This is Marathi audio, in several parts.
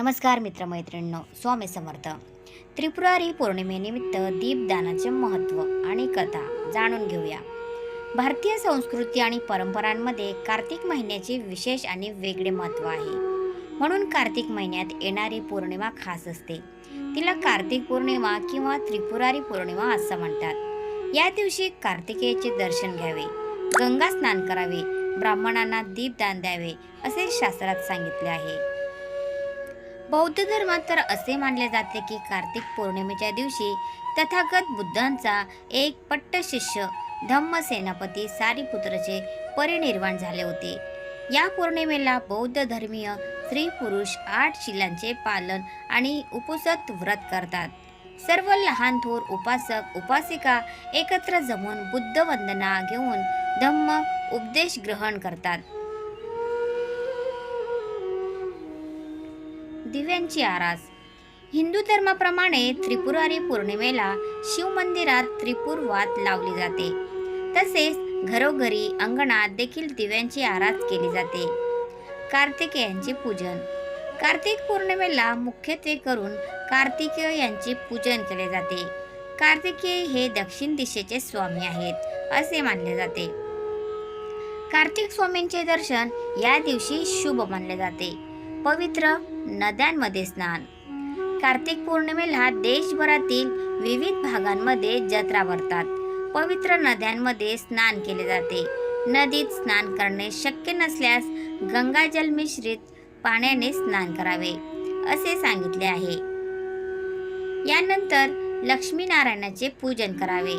नमस्कार मित्रमैत्रिणींनो स्वामी समर्थ. त्रिपुरारी पौर्णिमेनिमित्त दीपदानाचे महत्त्व आणि कथा जाणून घेऊया. भारतीय संस्कृती आणि परंपरांमध्ये कार्तिक महिन्याचे विशेष आणि वेगळे महत्त्व आहे. म्हणून कार्तिक महिन्यात येणारी पौर्णिमा खास असते. तिला कार्तिक पौर्णिमा किंवा त्रिपुरारी पौर्णिमा असं म्हणतात. या दिवशी कार्तिकेयचे दर्शन घ्यावे गंगा स्नान करावे ब्राह्मणांना दीपदान द्यावे असे शास्त्रात सांगितले आहे. बौद्ध धर्मात तर असे मानले जाते की कार्तिक पौर्णिमेच्या दिवशी तथागत बुद्धांचा एक पट्ट शिष्य धम्म सेनापती सारीपुत्रचे परिनिर्वाण झाले होते. या पौर्णिमेला बौद्ध धर्मीय स्त्री पुरुष आठ शिलांचे पालन आणि उपसत व्रत करतात. सर्व लहान थोर उपासक उपासिका एकत्र जमून बुद्ध वंदना घेऊन धम्म उपदेश ग्रहण करतात. दिव्यांची आरास. हिंदू धर्माप्रमाणे त्रिपुरारी पौर्णिमेला शिवमंदिरात त्रिपुर वात लावली जाते. तसेच घरोघरी अंगणात देखील दिव्यांची आरास केली जाते. कार्तिकेयांचे पूजन. कार्तिक पौर्णिमेला मुख्यत्वे करून कार्तिकेय यांचे पूजन केले जाते. कार्तिकेय हे दक्षिण दिशेचे स्वामी आहेत असे मानले जाते. कार्तिक स्वामींचे दर्शन या दिवशी शुभ मानले जाते. पवित्र नद्यांमध्ये स्नान. कार्तिक पौर्णिमेला देशभरातील विविध भागांमध्ये जत्रा भरतात. पवित्र नद्यांमध्ये स्नान केले जाते. नदीत स्नान करणे शक्य नसल्यास गंगाजल मिश्रित पाण्याने स्नान करावे असे सांगितले आहे. यानंतर लक्ष्मीनारायणाचे पूजन करावे.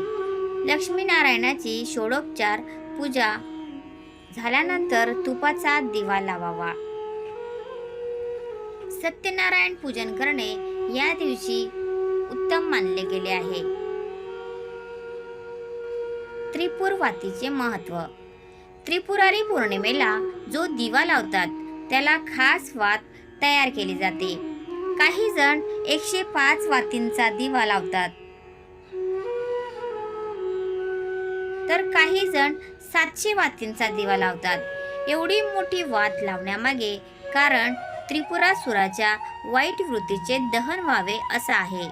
लक्ष्मीनारायणाची षोडोपचार पूजा झाल्यानंतर तुपाचा दिवा लावावा. सत्यनारायण पूजन करणे या दिवशी उत्तम मानले गेले आहे. त्रिपुरवातीचे महत्त्व महत्त्व. त्रिपुरारी पौर्णिमेला जो दिवा लावतात त्याला खास वात तयार केली जाते. काही जण एकशे पाच वातींचा दिवा लावतात. तर काही जण सातशे वातींचा दिवा लावतात. एवढी मोठी वात लावण्यामागे कारण त्रिपुरासुराच्या वाईट वृत्तीचे दहन व्हावे असं आहे.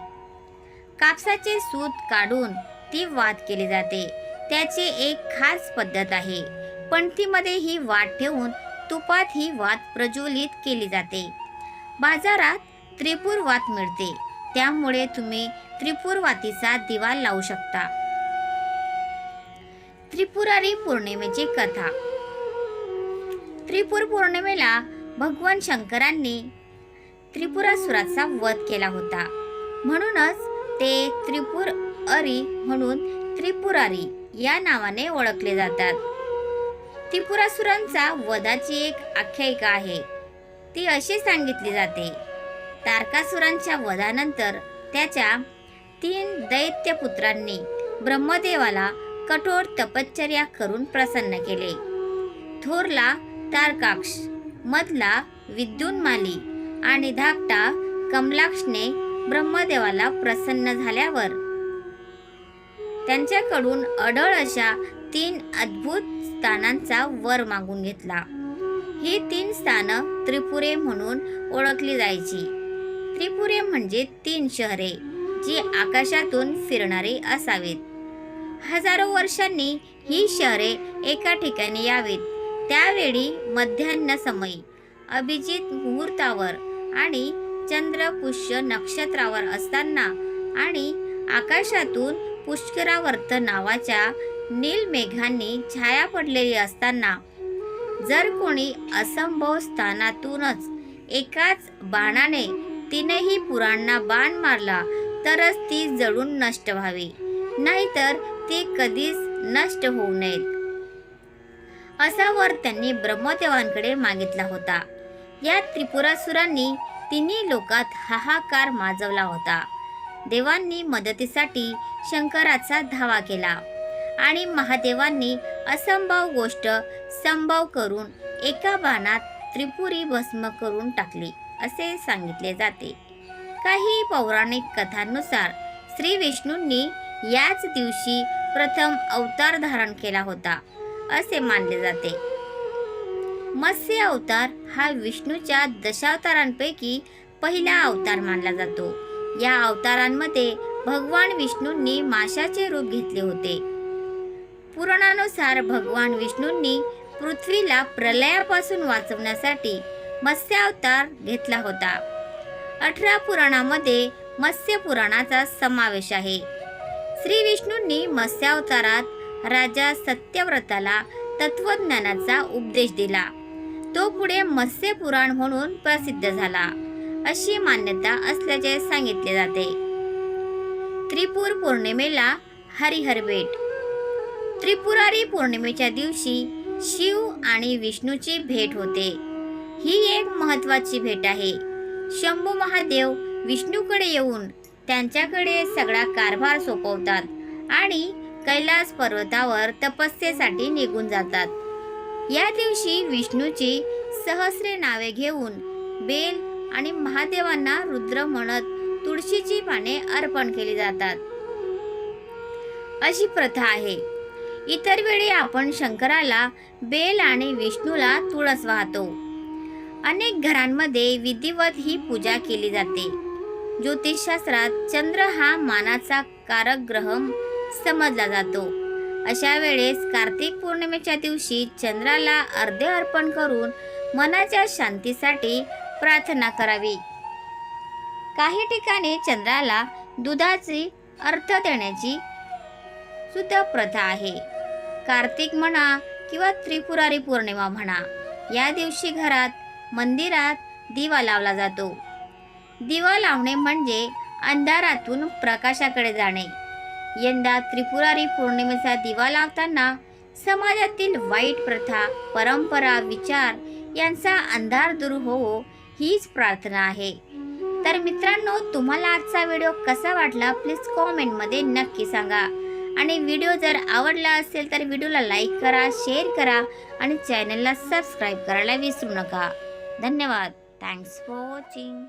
कापसाचे सूत काढून ती वाद केली जाते. त्याची एक खास पद्धत आहे. पणतीमध्ये ही वाद ठेवून तुपात ही वाद प्रज्वलित केली जाते. बाजारात त्रिपूर वात मिळते. त्यामुळे तुम्ही त्रिपूर वातीचा दिवा लावू शकता. त्रिपुरारी पौर्णिमेची कथा. त्रिपूर पौर्णिमेला भगवान शंकरांनी त्रिपुरासुराचा वध केला होता. म्हणूनच ते त्रिपुर अरी म्हणून त्रिपुरारी या नावाने ओळखले जातात. त्रिपुरासुरांचा वधाची एक आख्यायिका आहे. ती अशी सांगितली जाते तारकासुरांच्या वधानंतर त्याच्या तीन दैत्य पुत्रांनी ब्रह्मदेवाला कठोर तपश्चर्या करून प्रसन्न केले. थोरला तारकाक्ष मधला विद्युन्माली आणि धाकटा कमलाक्षने ब्रह्मदेवाला प्रसन्न झाल्यावर. त्यांच्याकडून अडळ अशा तीन अद्भुत स्थानांचा वर मागून घेतला. ही तीन स्थानं त्रिपुरे म्हणून ओळखली जायची. त्रिपुरे म्हणजे तीन शहरे जी आकाशातून फिरणारी असावीत. हजारो वर्षांनी ही शहरे एका ठिकाणी यावीत. त्यावेळी मध्यान्हसमयी अभिजित मुहूर्तावर आणि चंद्रपुष्य नक्षत्रावर असताना आणि आकाशातून पुष्करावर्त नावाच्या नील मेघांनी छाया पडलेली असताना जर कोणी असंभव स्थानातूनच एकाच बाणाने तिनेही पुरांना बाण मारला तरच ती जळून नष्ट व्हावी. नाहीतर ती कधीच नष्ट होऊ नयेत. असा वर त्यांनी ब्रह्मदेवांकडे मागितला होता. या त्रिपुरासुरांनी तिन्ही लोकात हाहाकार माजवला होता. देवांनी मदतीसाठी शंकराचा धावा केला आणि महादेवांनी असंभव गोष्ट संभव करून एका बाणात त्रिपुरी भस्म करून टाकली असे सांगितले जाते. काही पौराणिक कथांनुसार श्री विष्णूंनी याच दिवशी प्रथम अवतार धारण केला होता. असे मानले जाते. मत्स्य अवतार हा विष्णूच्या दशावतारांपैकी पहिला अवतार मानला जातो. या अवतारांमध्ये भगवान विष्णूंनी माशाचे रूप घेतले होते. पुराणानुसार भगवान विष्णूंनी पृथ्वीला प्रलयापासून वाचवण्यासाठी मत्स्य अवतार घेतला होता. अठरा पुराणामध्ये मत्स्य पुराणाचा समावेश आहे. श्री विष्णूंनी मत्स्यावतारात राजा सत्यव्रताला तत्वज्ञानाचा उपदेश दिला. तो पुढे मत्स्य पुराण म्हणून प्रसिद्ध झाला. अशी मान्यता असल्याचे सांगितले जाते. त्रिपुर पौर्णिमेला हरिहर भेट. त्रिपुरारी पौर्णिमेच्या दिवशी शिव आणि विष्णूची भेट होते. ही एक महत्वाची भेट आहे. शंभू महादेव विष्णूकडे येऊन त्यांच्याकडे सगळा कारभार सोपवतात आणि कैलास पर्वतावर तपस्येसाठी निघून जातात. या दिवशी विष्णूची सहस्रे नावे घेऊन बेल आणि महादेवांना रुद्र म्हणत तुळशीची पाने अर्पण केली जातात. अशी प्रथा आहे. इतर वेळी आपण शंकराला बेल आणि विष्णूला तुळस वाहतो. अनेक घरांमध्ये विधिवत ही पूजा केली जाते. ज्योतिषशास्त्रात चंद्र हा मानाचा कारक ग्रह समजला जातो. अशा वेळेस कार्तिक पौर्णिमेच्या दिवशी चंद्राला अर्धे अर्पण करून मनाच्या शांतीसाठी प्रार्थना करावी. काही ठिकाणी चंद्राला दुधाची अर्थ देण्याची सुद्धा प्रथा आहे. कार्तिक म्हणा किंवा त्रिपुरारी पौर्णिमा म्हणा या दिवशी घरात मंदिरात दिवा लावला जातो. दिवा लावणे म्हणजे अंधारातून प्रकाशाकडे जाणे. यंदा त्रिपुरारी पौर्णिमेचा दिवा लावताना समाजातील वाईट प्रथा परंपरा विचार यांचा अंधार दूर होवो हीच प्रार्थना आहे. तर मित्रांनो तुम्हाला आजचा व्हिडिओ कसा वाटला प्लीज कॉमेंटमध्ये नक्की सांगा. आणि व्हिडिओ जर आवडला असेल तर व्हिडिओला लाईक करा शेअर करा आणि चॅनलला सबस्क्राईब करायला विसरू नका. धन्यवाद. Thanks for watching